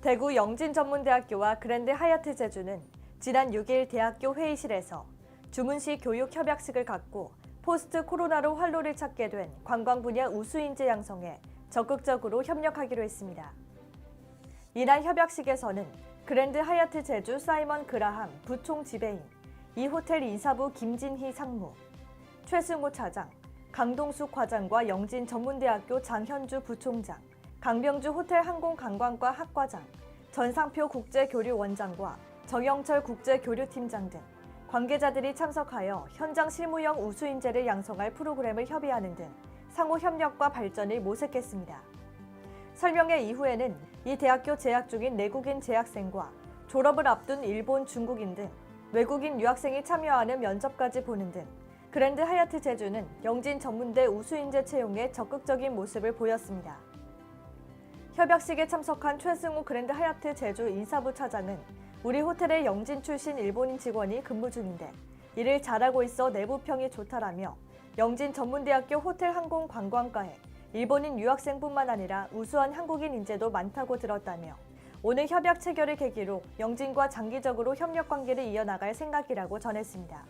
대구 영진전문대학교와 그랜드 하얏트 제주는 지난 6일 대학교 회의실에서 주문시 교육 협약식을 갖고 포스트 코로나로 활로를 찾게 된 관광 분야 우수 인재 양성에 적극적으로 협력하기로 했습니다. 이날 협약식에서는 그랜드 하얏트 제주 사이먼 그라함 부총 지배인, 이 호텔 이사부 김진희 상무, 최승호 차장, 강동숙 과장과 영진 전문대학교 장현주 부총장, 강병주 호텔 항공관광과 학과장, 전상표 국제교류원장과 정영철 국제교류팀장 등 관계자들이 참석하여 현장 실무형 우수인재를 양성할 프로그램을 협의하는 등 상호 협력과 발전을 모색했습니다. 설명회 이후에는 이 대학교 재학 중인 내국인 재학생과 졸업을 앞둔 일본, 중국인 등 외국인 유학생이 참여하는 면접까지 보는 등 그랜드 하얏트 제주는 영진 전문대 우수인재 채용에 적극적인 모습을 보였습니다. 협약식에 참석한 최승우 그랜드 하얏트 제주 인사부 차장은 우리 호텔에 영진 출신 일본인 직원이 근무 중인데 일을 잘하고 있어 내부평이 좋다라며 영진 전문대학교 호텔 항공 관광과에 일본인 유학생뿐만 아니라 우수한 한국인 인재도 많다고 들었다며 오늘 협약 체결을 계기로 영진과 장기적으로 협력 관계를 이어나갈 생각이라고 전했습니다.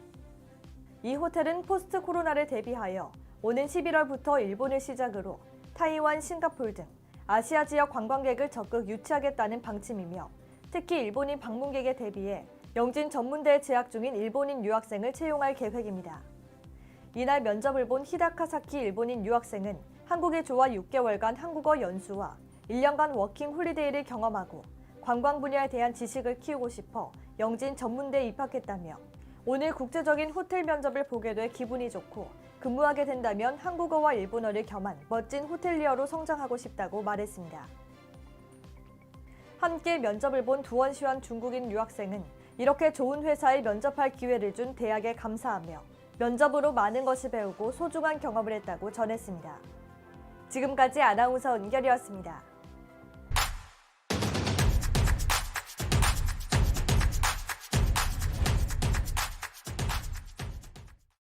이 호텔은 포스트 코로나를 대비하여 오는 11월부터 일본을 시작으로 타이완, 싱가폴 등 아시아 지역 관광객을 적극 유치하겠다는 방침이며 특히 일본인 방문객에 대비해 영진 전문대에 재학 중인 일본인 유학생을 채용할 계획입니다. 이날 면접을 본 히다카 사키 일본인 유학생은 한국에 좋아 6개월간 한국어 연수와 1년간 워킹 홀리데이를 경험하고 관광 분야에 대한 지식을 키우고 싶어 영진 전문대에 입학했다며 오늘 국제적인 호텔 면접을 보게 돼 기분이 좋고 근무하게 된다면 한국어와 일본어를 겸한 멋진 호텔리어로 성장하고 싶다고 말했습니다. 함께 면접을 본 두원시환 중국인 유학생은 이렇게 좋은 회사에 면접할 기회를 준 대학에 감사하며 면접으로 많은 것을 배우고 소중한 경험을 했다고 전했습니다. 지금까지 아나운서 은결이었습니다.